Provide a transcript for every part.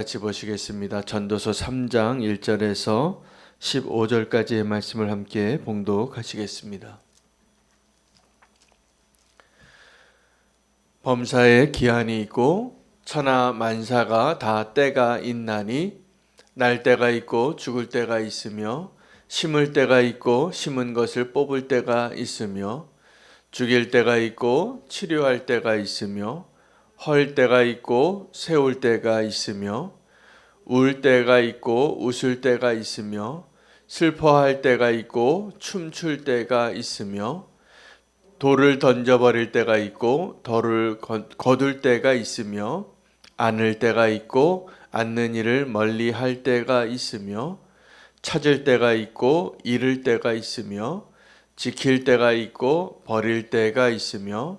같이 보시겠습니다. 전도서 3장 1절에서 15절까지의 말씀을 함께 봉독하시겠습니다. 범사에 기한이 있고 천하 만사가 다 때가 있나니 날 때가 있고 죽을 때가 있으며 심을 때가 있고 심은 것을 뽑을 때가 있으며 죽일 때가 있고 치료할 때가 있으며 헐 때가 있고 세울 때가 있으며 울 때가 있고 웃을 때가 있으며 슬퍼할 때가 있고 춤출 때가 있으며 돌을 던져버릴 때가 있고 덜을 거둘 때가 있으며 안을 때가 있고 앉는 일을 멀리 할 때가 있으며 찾을 때가 있고 잃을 때가 있으며 지킬 때가 있고 버릴 때가 있으며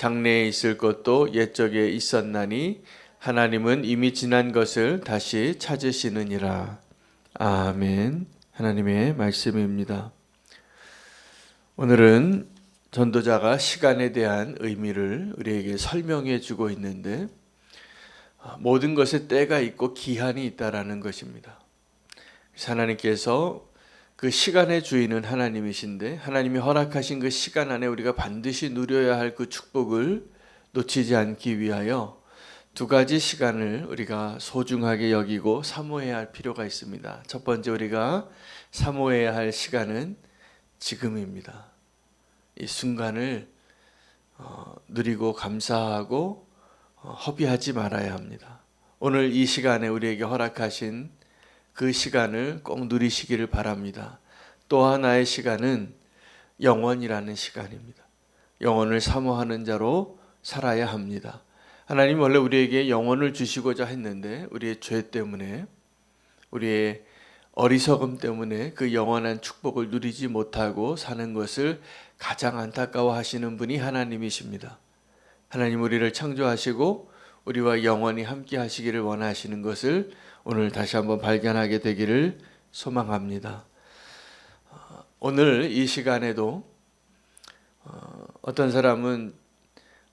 장래에 있을 것도 옛적에 있었나니 하나님은 이미 지난 것을 다시 찾으시느니라. 아멘. 하나님의 말씀입니다. 오늘은 전도자가 시간에 대한 의미를 우리에게 설명해 주고 있는데 모든 것에 때가 있고 기한이 있다라는 것입니다. 하나님께서 그 시간의 주인은 하나님이신데 하나님이 허락하신 그 시간 안에 우리가 반드시 누려야 할 그 축복을 놓치지 않기 위하여 두 가지 시간을 우리가 소중하게 여기고 사모해야 할 필요가 있습니다. 첫 번째 우리가 사모해야 할 시간은 지금입니다. 이 순간을 어, 누리고 감사하고 어, 허비하지 말아야 합니다. 오늘 이 시간에 우리에게 허락하신 그 시간을 꼭 누리시기를 바랍니다. 또 하나의 시간은 영원이라는 시간입니다. 영원을 사모하는 자로 살아야 합니다. 하나님 원래 우리에게 영원을 주시고자 했는데 우리의 죄 때문에 우리의 어리석음 때문에 그 영원한 축복을 누리지 못하고 사는 것을 가장 안타까워 하시는 분이 하나님이십니다. 하나님 우리를 창조하시고 우리와 영원히 함께 하시기를 원하시는 것을 오늘 다시 한번 발견하게 되기를 소망합니다. 어, 오늘 이 시간에도 어, 어떤 사람은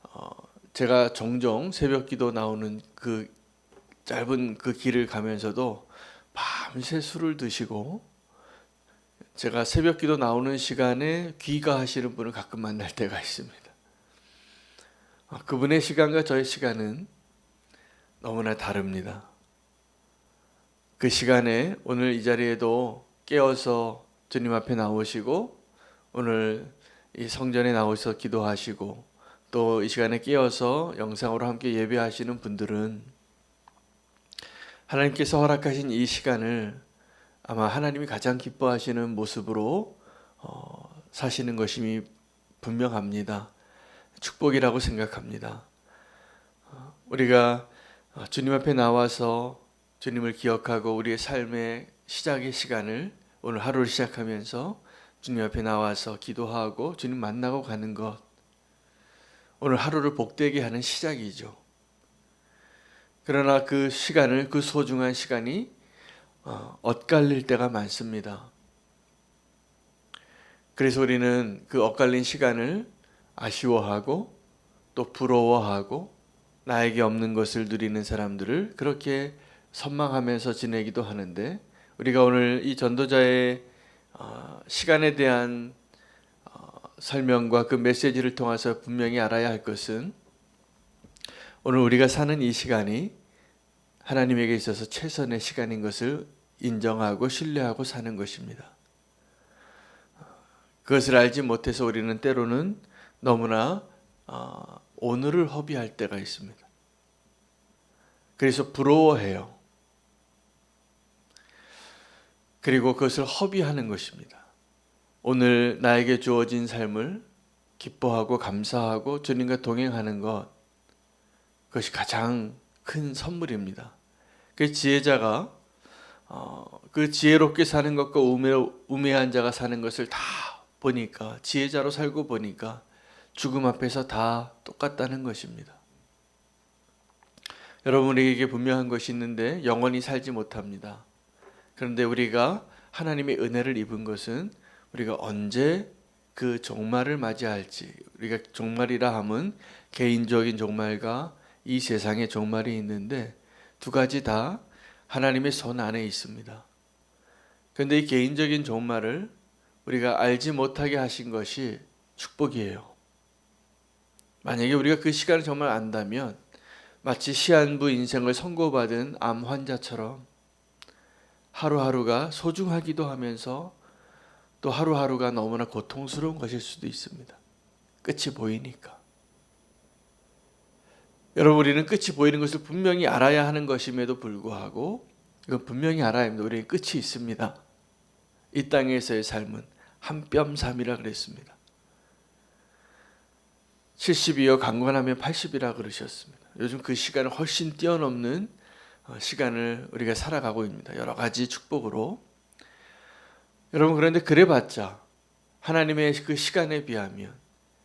어, 제가 종종 새벽 기도 나오는 그 짧은 그 길을 가면서도 밤새 술을 드시고 제가 새벽 기도 나오는 시간에 귀가 하시는 분을 가끔 만날 때가 있습니다. 그분의 시간과 저의 시간은 너무나 다릅니다. 그 시간에 오늘 이 자리에도 깨어서 주님 앞에 나오시고 오늘 이 성전에 나오셔서 기도하시고 또 이 시간에 깨어서 영상으로 함께 예배하시는 분들은 하나님께서 허락하신 이 시간을 아마 하나님이 가장 기뻐하시는 모습으로 어, 사시는 것이 분명합니다. 축복이라고 생각합니다. 어, 우리가 주님 앞에 나와서 주님을 기억하고 우리의 삶의 시작의 시간을 오늘 하루를 시작하면서 주님 앞에 나와서 기도하고 주님 만나고 가는 것 오늘 하루를 복되게 하는 시작이죠. 그러나 그 시간을 그 소중한 시간이 어, 엇갈릴 때가 많습니다. 그래서 우리는 그 엇갈린 시간을 아쉬워하고 또 부러워하고 나에게 없는 것을 누리는 사람들을 그렇게 선망하면서 지내기도 하는데 우리가 오늘 이 전도자의 어, 시간에 대한 어, 설명과 그 메시지를 통해서 분명히 알아야 할 것은 오늘 우리가 사는 이 시간이 하나님에게 있어서 최선의 시간인 것을 인정하고 신뢰하고 사는 것입니다. 그것을 알지 못해서 우리는 때로는 너무나 어, 오늘을 허비할 때가 있습니다. 그래서 부러워해요. 그리고 그것을 허비하는 것입니다. 오늘 나에게 주어진 삶을 기뻐하고 감사하고 주님과 동행하는 것 그것이 가장 큰 선물입니다. 그 지혜자가 어, 그 지혜롭게 사는 것과 우매, 우매한 자가 사는 것을 다 보니까 지혜자로 살고 보니까 죽음 앞에서 다 똑같다는 것입니다. 여러분에게 분명한 것이 있는데 영원히 살지 못합니다. 그런데 우리가 하나님의 은혜를 입은 것은 우리가 언제 그 종말을 맞이할지 우리가 종말이라 함은 개인적인 종말과 이 세상의 종말이 있는데 두 가지 다 하나님의 손 안에 있습니다. 그런데 이 개인적인 종말을 우리가 알지 못하게 하신 것이 축복이에요. 만약에 우리가 그 시간을 정말 안다면 마치 시한부 인생을 선고받은 암 환자처럼 하루하루가 소중하기도 하면서 또 하루하루가 너무나 고통스러운 것일 수도 있습니다. 끝이 보이니까. 여러분 우리는 끝이 보이는 것을 분명히 알아야 하는 것임에도 불구하고 이건 분명히 알아야 합니다. 우리에게 끝이 있습니다. 이 땅에서의 삶은 한뼘 삶이라 그랬습니다. 70이요 강건하면 80이라 그러셨습니다. 요즘 그 시간을 훨씬 뛰어넘는 어, 시간을 우리가 살아가고 있습니다. 여러 가지 축복으로. 여러분 그런데 그래봤자 하나님의 그 시간에 비하면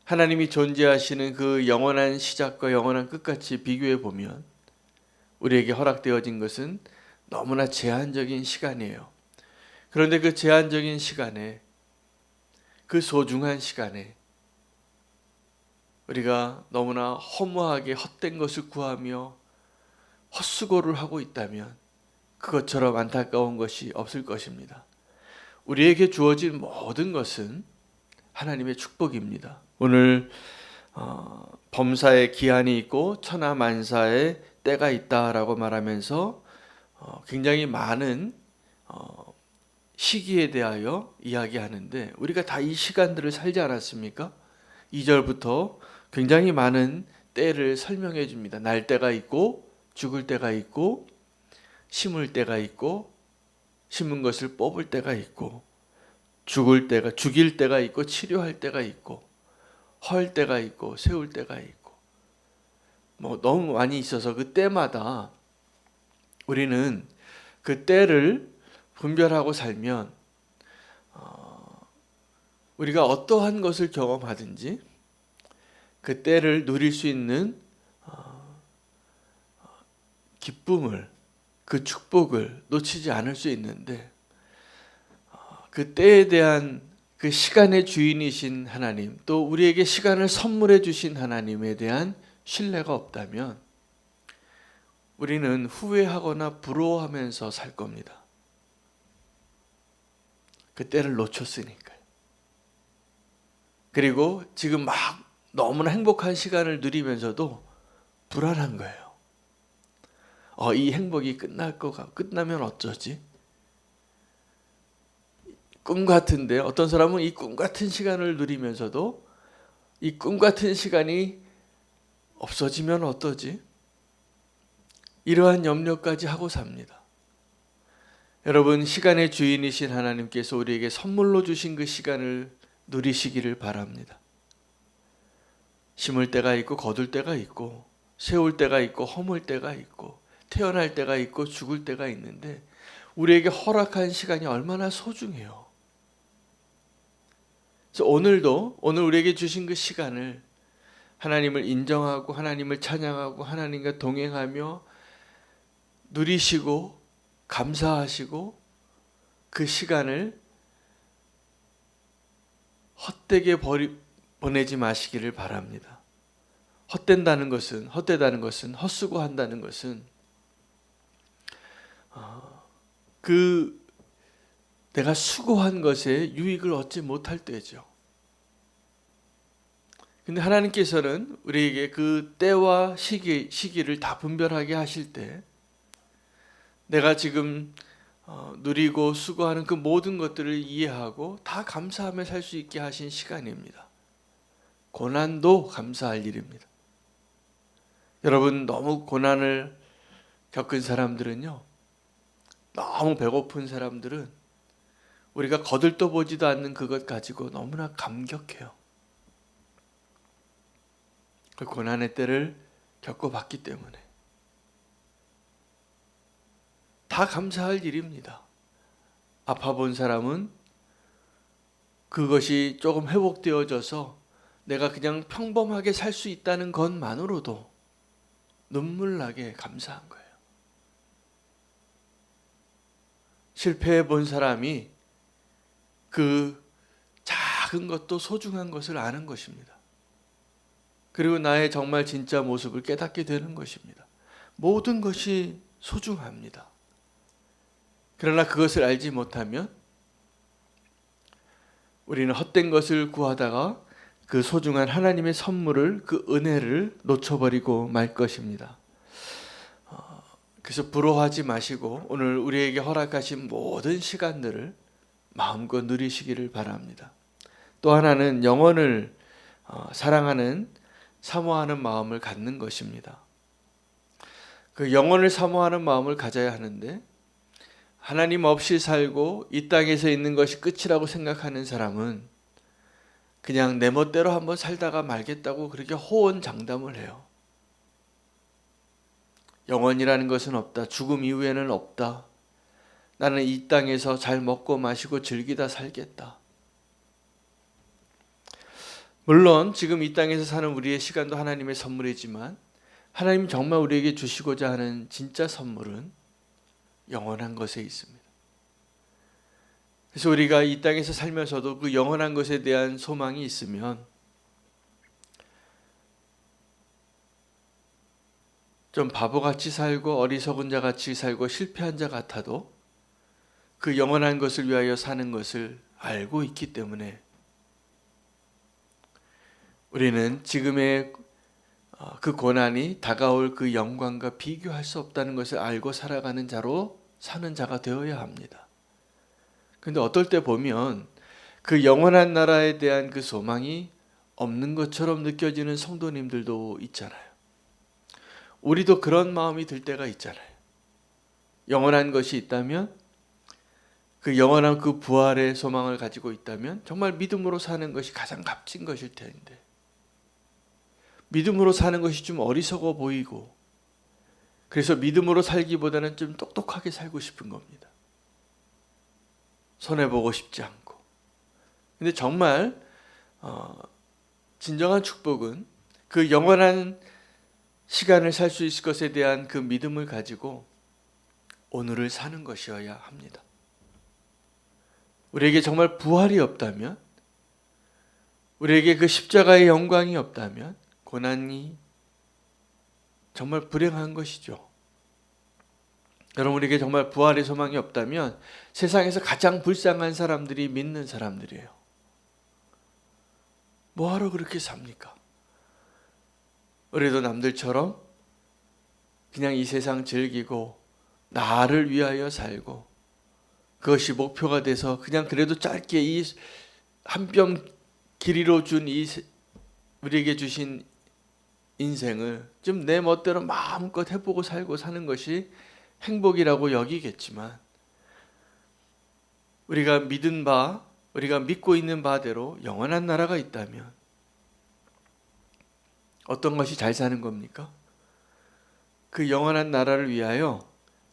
하나님이 존재하시는 그 영원한 시작과 영원한 끝같이 비교해 보면 우리에게 허락되어진 것은 너무나 제한적인 시간이에요. 그런데 그 제한적인 시간에 그 소중한 시간에 우리가 너무나 허무하게 헛된 것을 구하며 헛수고를 하고 있다면 그것처럼 안타까운 것이 없을 것입니다. 우리에게 주어진 모든 것은 하나님의 축복입니다. 오늘 어, 범사에 기한이 있고 천하 만사에 때가 있다라고 말하면서 어, 굉장히 많은 어, 시기에 대하여 이야기하는데 우리가 다 이 시간들을 살지 않았습니까? 2절부터 굉장히 많은 때를 설명해 줍니다. 날 때가 있고 죽을 때가 있고 심을 때가 있고 심은 것을 뽑을 때가 있고 죽을 때가 죽일 때가 있고 치료할 때가 있고 헐 때가 있고 세울 때가 있고 뭐 너무 많이 있어서 그 때마다 우리는 그 때를 분별하고 살면 어, 우리가 어떠한 것을 경험하든지 그 때를 누릴 수 있는 기쁨을 그 축복을 놓치지 않을 수 있는데 그 때에 대한 그 시간의 주인이신 하나님 또 우리에게 시간을 선물해 주신 하나님에 대한 신뢰가 없다면 우리는 후회하거나 부러워하면서 살 겁니다. 그 때를 놓쳤으니까요. 그리고 지금 막 너무나 행복한 시간을 누리면서도 불안한 거예요. 어, 이 행복이 끝날 거 같, 끝나면 어쩌지? 꿈 같은데 어떤 사람은 이 꿈 같은 시간을 누리면서도 이 꿈 같은 시간이 없어지면 어떠지? 이러한 염려까지 하고 삽니다. 여러분 시간의 주인이신 하나님께서 우리에게 선물로 주신 그 시간을 누리시기를 바랍니다. 심을 때가 있고 거둘 때가 있고 세울 때가 있고 허물 때가 있고 태어날 때가 있고 죽을 때가 있는데 우리에게 허락한 시간이 얼마나 소중해요. 그래서 오늘도 오늘 우리에게 주신 그 시간을 하나님을 인정하고 하나님을 찬양하고 하나님과 동행하며 누리시고 감사하시고 그 시간을 헛되게 버리 보내지 마시기를 바랍니다. 헛된다는 것은 헛되다는 것은 헛수고 한다는 것은 어, 그 내가 수고한 것에 유익을 얻지 못할 때죠. 근데 하나님께서는 우리에게 그 때와 시기, 시기를 다 분별하게 하실 때 내가 지금 어, 누리고 수고하는 그 모든 것들을 이해하고 다 감사하며 살 수 있게 하신 시간입니다. 고난도 감사할 일입니다. 여러분 너무 고난을 겪은 사람들은요. 너무 배고픈 사람들은 우리가 거들떠 보지도 않는 그것 가지고 너무나 감격해요. 그 고난의 때를 겪어봤기 때문에 다 감사할 일입니다. 아파 본 사람은 그것이 조금 회복되어져서 내가 그냥 평범하게 살 수 있다는 것만으로도 눈물 나게 감사한 거예요. 실패해 본 사람이 그 작은 것도 소중한 것을 아는 것입니다. 그리고 나의 정말 진짜 모습을 깨닫게 되는 것입니다. 모든 것이 소중합니다. 그러나 그것을 알지 못하면 우리는 헛된 것을 구하다가 그 소중한 하나님의 선물을 그 은혜를 놓쳐버리고 말 것입니다. 어, 그래서 부러워하지 마시고 오늘 우리에게 허락하신 모든 시간들을 마음껏 누리시기를 바랍니다. 또 하나는 영혼을 어, 사랑하는 사모하는 마음을 갖는 것입니다. 그 영혼을 사모하는 마음을 가져야 하는데 하나님 없이 살고 이 땅에서 있는 것이 끝이라고 생각하는 사람은 그냥 내 멋대로 한번 살다가 말겠다고 그렇게 호언장담을 해요. 영원이라는 것은 없다. 죽음 이후에는 없다. 나는 이 땅에서 잘 먹고 마시고 즐기다 살겠다. 물론 지금 이 땅에서 사는 우리의 시간도 하나님의 선물이지만 하나님 정말 우리에게 주시고자 하는 진짜 선물은 영원한 것에 있습니다. 그래서 우리가 이 땅에서 살면서도 그 영원한 것에 대한 소망이 있으면 좀 바보같이 살고 어리석은 자 같이 살고 실패한 자 같아도 그 영원한 것을 위하여 사는 것을 알고 있기 때문에 우리는 지금의 어, 그 고난이 다가올 그 영광과 비교할 수 없다는 것을 알고 살아가는 자로 사는 자가 되어야 합니다. 근데 어떨 때 보면 그 영원한 나라에 대한 그 소망이 없는 것처럼 느껴지는 성도님들도 있잖아요. 우리도 그런 마음이 들 때가 있잖아요. 영원한 것이 있다면 그 영원한 그 부활의 소망을 가지고 있다면 정말 믿음으로 사는 것이 가장 값진 것일 텐데 믿음으로 사는 것이 좀 어리석어 보이고 그래서 믿음으로 살기보다는 좀 똑똑하게 살고 싶은 겁니다. 손해 보고 싶지 않고. 근데 정말 어, 진정한 축복은 그 영원한 시간을 살 수 있을 것에 대한 그 믿음을 가지고 오늘을 사는 것이어야 합니다. 우리에게 정말 부활이 없다면, 우리에게 그 십자가의 영광이 없다면, 고난이 정말 불행한 것이죠. 여러분에게 정말 부활의 소망이 없다면 세상에서 가장 불쌍한 사람들이 믿는 사람들이에요. 뭐하러 그렇게 삽니까? 우리도 남들처럼 그냥 이 세상 즐기고 나를 위하여 살고 그것이 목표가 돼서 그냥 그래도 짧게 이 한 뼘 길이로 준 이 우리에게 주신 인생을 좀 내 멋대로 마음껏 해보고 살고 사는 것이 행복이라고 여기겠지만 우리가 믿은 바, 우리가 믿고 있는 바대로 영원한 나라가 있다면 어떤 것이 잘 사는 겁니까? 그 영원한 나라를 위하여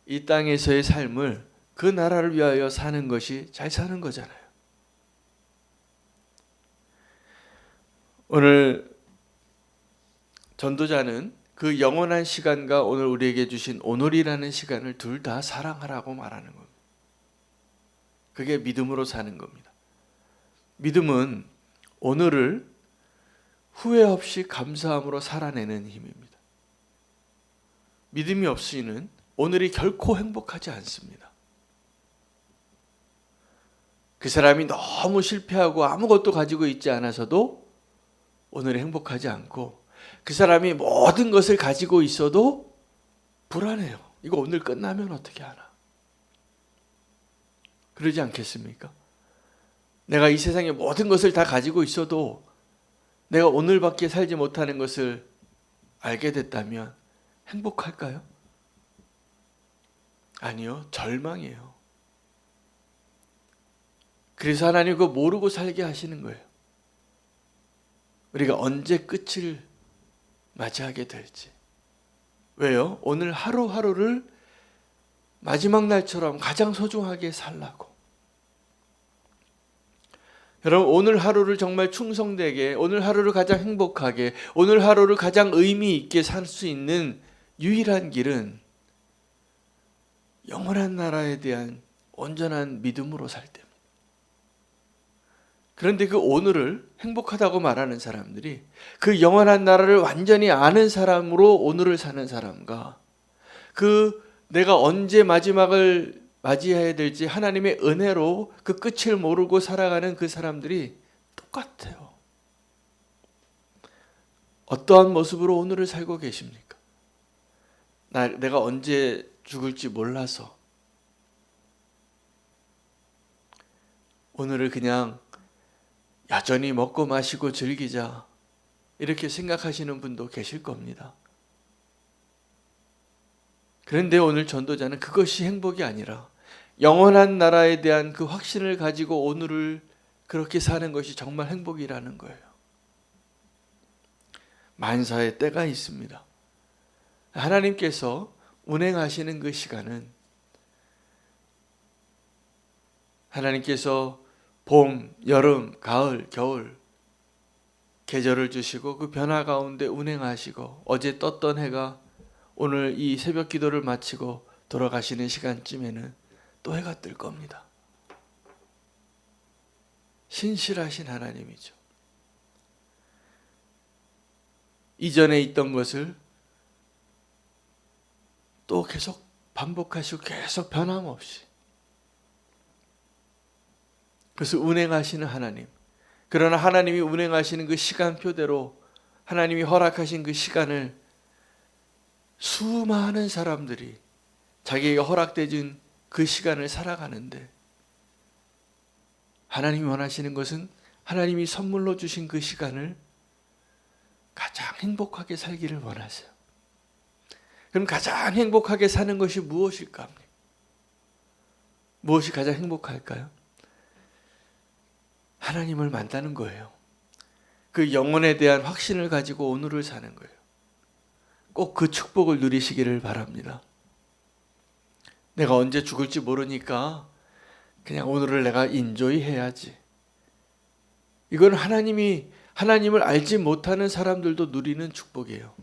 이 땅에서의 삶을 그 나라를 위하여 사는 것이 잘 사는 거잖아요. 오늘 전도자는 그 영원한 시간과 오늘 우리에게 주신 오늘이라는 시간을 둘 다 사랑하라고 말하는 겁니다. 그게 믿음으로 사는 겁니다. 믿음은 오늘을 후회 없이 감사함으로 살아내는 힘입니다. 믿음이 없이는 오늘이 결코 행복하지 않습니다. 그 사람이 너무 실패하고 아무것도 가지고 있지 않아서도 오늘이 행복하지 않고 그 사람이 모든 것을 가지고 있어도 불안해요. 이거 오늘 끝나면 어떻게 하나? 그러지 않겠습니까? 내가 이 세상의 모든 것을 다 가지고 있어도 내가 오늘밖에 살지 못하는 것을 알게 됐다면 행복할까요? 아니요, 절망이에요. 그래서 하나님 그거 모르고 살게 하시는 거예요. 우리가 언제 끝을 맞이하게 될지. 왜요? 오늘 하루하루를 마지막 날처럼 가장 소중하게 살라고. 여러분, 오늘 하루를 정말 충성되게, 오늘 하루를 가장 행복하게, 오늘 하루를 가장 의미 있게 살 수 있는 유일한 길은 영원한 나라에 대한 온전한 믿음으로 살 때입니다. 그런데 그 오늘을 행복하다고 말하는 사람들이 그 영원한 나라를 완전히 아는 사람으로 오늘을 사는 사람과 그 내가 언제 마지막을 맞이해야 될지 하나님의 은혜로 그 끝을 모르고 살아가는 그 사람들이 똑같아요. 어떠한 모습으로 오늘을 살고 계십니까? 나, 내가 언제 죽을지 몰라서 오늘을 그냥 여전히 먹고 마시고 즐기자 이렇게 생각하시는 분도 계실 겁니다. 그런데 오늘 전도자는 그것이 행복이 아니라 영원한 나라에 대한 그 확신을 가지고 오늘을 그렇게 사는 것이 정말 행복이라는 거예요. 만사의 때가 있습니다. 하나님께서 운행하시는 그 시간은 하나님께서 봄, 여름, 가을, 겨울 계절을 주시고 그 변화 가운데 운행하시고 어제 떴던 해가 오늘 이 새벽 기도를 마치고 돌아가시는 시간쯤에는 또 해가 뜰 겁니다. 신실하신 하나님이죠. 이전에 있던 것을 또 계속 반복하시고 계속 변함없이 그래서 운행하시는 하나님. 그러나 하나님이 운행하시는 그 시간표대로 하나님이 허락하신 그 시간을 수많은 사람들이 자기에게 허락되진 그 시간을 살아가는데 하나님이 원하시는 것은 하나님이 선물로 주신 그 시간을 가장 행복하게 살기를 원하세요. 그럼 가장 행복하게 사는 것이 무엇일까? 무엇이 가장 행복할까요? 하나님을 만나는 거예요. 그 영혼에 대한 확신을 가지고 오늘을 사는 거예요. 꼭 그 축복을 누리시기를 바랍니다. 내가 언제 죽을지 모르니까 그냥 오늘을 내가 인조이 해야지. 이건 하나님이 하나님을 알지 못하는 사람들도 누리는 축복이에요.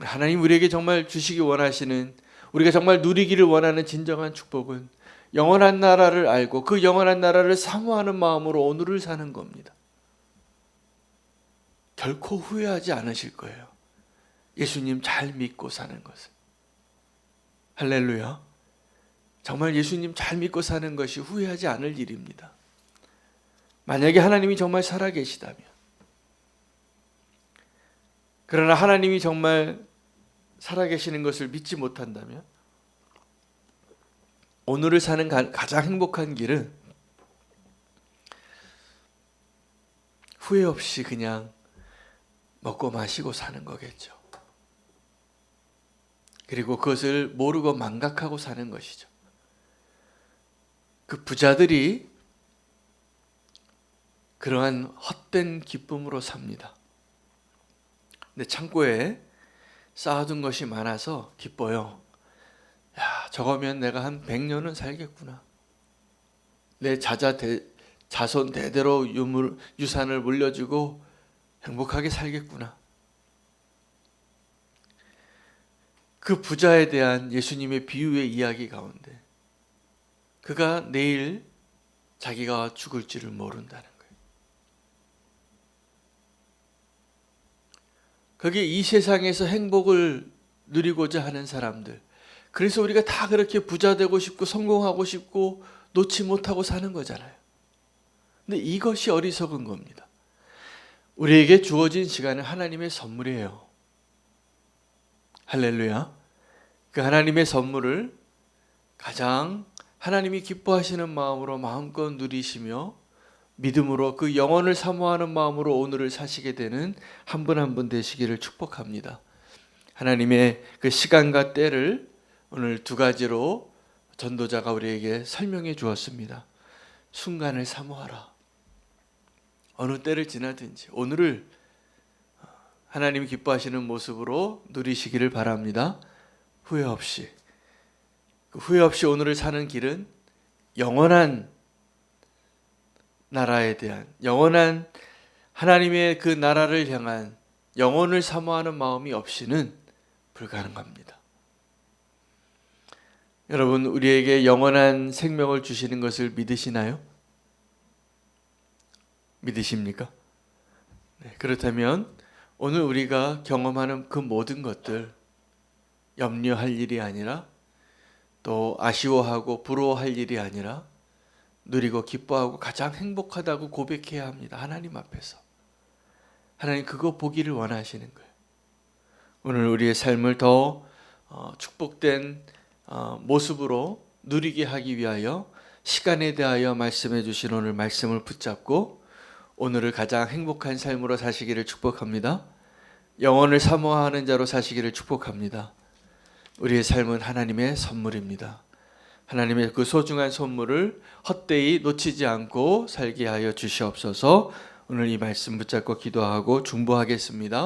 하나님 우리에게 정말 주시기 원하시는 우리가 정말 누리기를 원하는 진정한 축복은 영원한 나라를 알고 그 영원한 나라를 사모하는 마음으로 오늘을 사는 겁니다. 결코 후회하지 않으실 거예요. 예수님 잘 믿고 사는 것을. 할렐루야. 정말 예수님 잘 믿고 사는 것이 후회하지 않을 일입니다. 만약에 하나님이 정말 살아계시다면, 그러나 하나님이 정말 살아계시는 것을 믿지 못한다면, 오늘을 사는 가 장 행복한 길은 후회 없이 그냥 먹고 마시고 사는 거겠죠. 그리고 그것을 모르고 망각하고 사는 것이죠. 그 부자들이 그러한 헛된 기쁨으로 삽니다. 근데 창고에 쌓아둔 것이 많아서 기뻐요. 야, 저거면 내가 한 100년은 살겠구나. 내 자자 대, 자손 대대로 유물, 유산을 물려주고 행복하게 살겠구나. 그 부자에 대한 예수님의 비유의 이야기 가운데 그가 내일 자기가 죽을지를 모른다는 거예요. 그게 이 세상에서 행복을 누리고자 하는 사람들, 그래서 우리가 다 그렇게 부자 되고 싶고 성공하고 싶고 놓지 못하고 사는 거잖아요. 근데 이것이 어리석은 겁니다. 우리에게 주어진 시간은 하나님의 선물이에요. 할렐루야. 그 하나님의 선물을 가장 하나님이 기뻐하시는 마음으로 마음껏 누리시며 믿음으로 그 영혼을 사모하는 마음으로 오늘을 사시게 되는 한 분 한분 되시기를 축복합니다. 하나님의 그 시간과 때를 오늘 두 가지로 전도자가 우리에게 설명해 주었습니다. 순간을 사모하라. 어느 때를 지나든지 오늘을 하나님 기뻐하시는 모습으로 누리시기를 바랍니다. 후회 없이 그 후회 없이 오늘을 사는 길은 영원한 나라에 대한 영원한 하나님의 그 나라를 향한 영혼을 사모하는 마음이 없이는 불가능합니다. 여러분 우리에게 영원한 생명을 주시는 것을 믿으시나요? 믿으십니까? 네, 그렇다면 오늘 우리가 경험하는 그 모든 것들 염려할 일이 아니라 또 아쉬워하고 부러워할 일이 아니라 누리고 기뻐하고 가장 행복하다고 고백해야 합니다. 하나님 앞에서. 하나님 그거 보기를 원하시는 거예요. 오늘 우리의 삶을 더 어, 축복된 어, 모습으로 누리게 하기 위하여 시간에 대하여 말씀해 주신 오늘 말씀을 붙잡고 오늘을 가장 행복한 삶으로 사시기를 축복합니다. 영혼을 사모하는 자로 사시기를 축복합니다. 우리의 삶은 하나님의 선물입니다. 하나님의 그 소중한 선물을 헛되이 놓치지 않고 살게 하여 주시옵소서. 오늘 이 말씀 붙잡고 기도하고 중보하겠습니다.